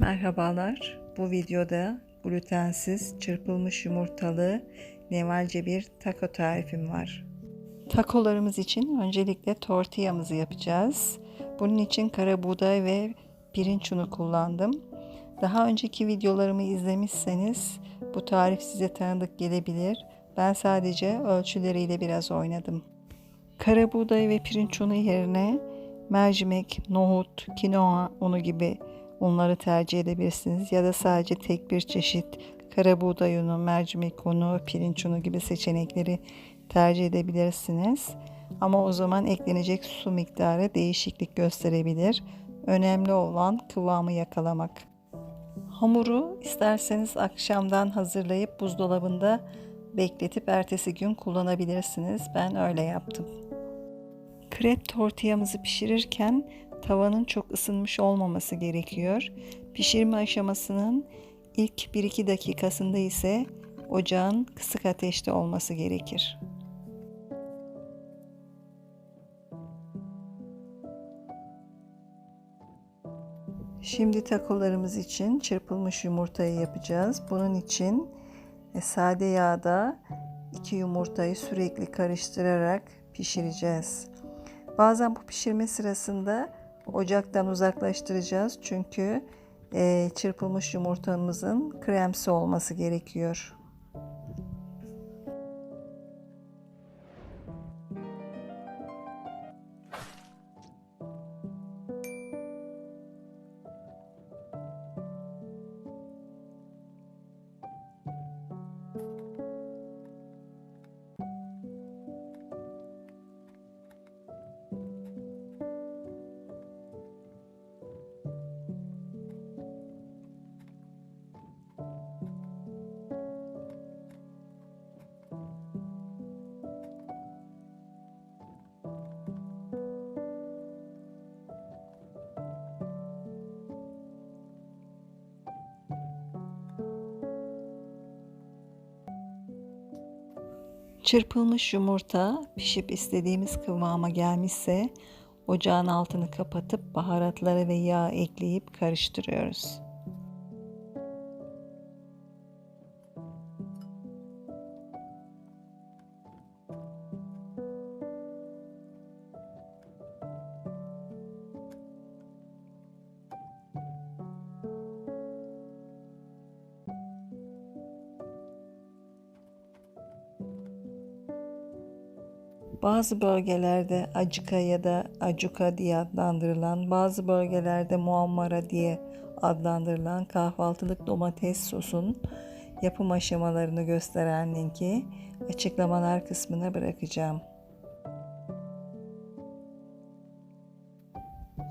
Merhabalar. Bu videoda glutensiz çırpılmış yumurtalı nevalce bir taco tarifim var. Takolarımız için öncelikle tortillamızı yapacağız. Bunun için kara buğday ve pirinç unu kullandım. Daha önceki videolarımı izlemişseniz bu tarif size tanıdık gelebilir. Ben sadece ölçüleriyle biraz oynadım. Kara buğday ve pirinç unu yerine mercimek, nohut, kinoa unu gibi unları tercih edebilirsiniz. Ya da sadece tek bir çeşit kara buğday unu, mercimek unu, pirinç unu gibi seçenekleri tercih edebilirsiniz. Ama o zaman eklenecek su miktarı değişiklik gösterebilir. Önemli olan kıvamı yakalamak. Hamuru isterseniz akşamdan hazırlayıp buzdolabında bekletip ertesi gün kullanabilirsiniz. Ben öyle yaptım. Krep tortillamızı pişirirken tavanın çok ısınmış olmaması gerekiyor. Pişirme aşamasının ilk 1-2 dakikasında ise ocağın kısık ateşte olması gerekir. Şimdi takolarımız için çırpılmış yumurtayı yapacağız. Bunun için e, sade yağda iki yumurtayı sürekli karıştırarak pişireceğiz. Bazen bu pişirme sırasında ocaktan uzaklaştıracağız çünkü e, çırpılmış yumurtamızın kremsi olması gerekiyor. Çırpılmış yumurta pişip istediğimiz kıvama gelmişse ocağın altını kapatıp baharatları ve yağ ekleyip karıştırıyoruz. Bazı bölgelerde acıka ya da acuka diye adlandırılan, bazı bölgelerde muammara diye adlandırılan kahvaltılık domates sosun yapım aşamalarını gösteren linki açıklamalar kısmına bırakacağım.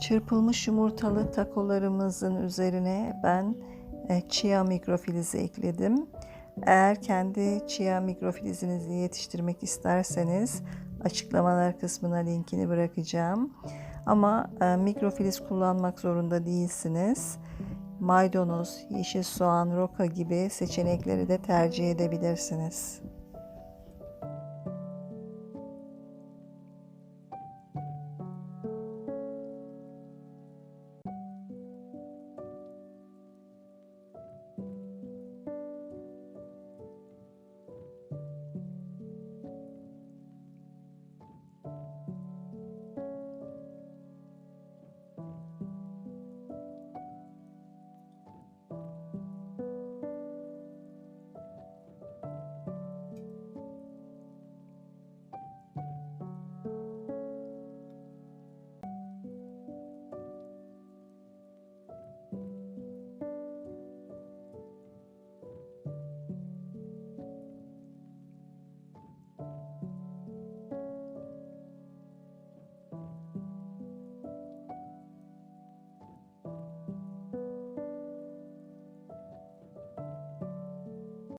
Çırpılmış yumurtalı takolarımızın üzerine ben e, chia mikrofilizi ekledim. Eğer kendi chia mikrofilizinizi yetiştirmek isterseniz açıklamalar kısmına linkini bırakacağım. Ama e, mikrofiliz kullanmak zorunda değilsiniz. Maydanoz, yeşil soğan, roka gibi seçenekleri de tercih edebilirsiniz.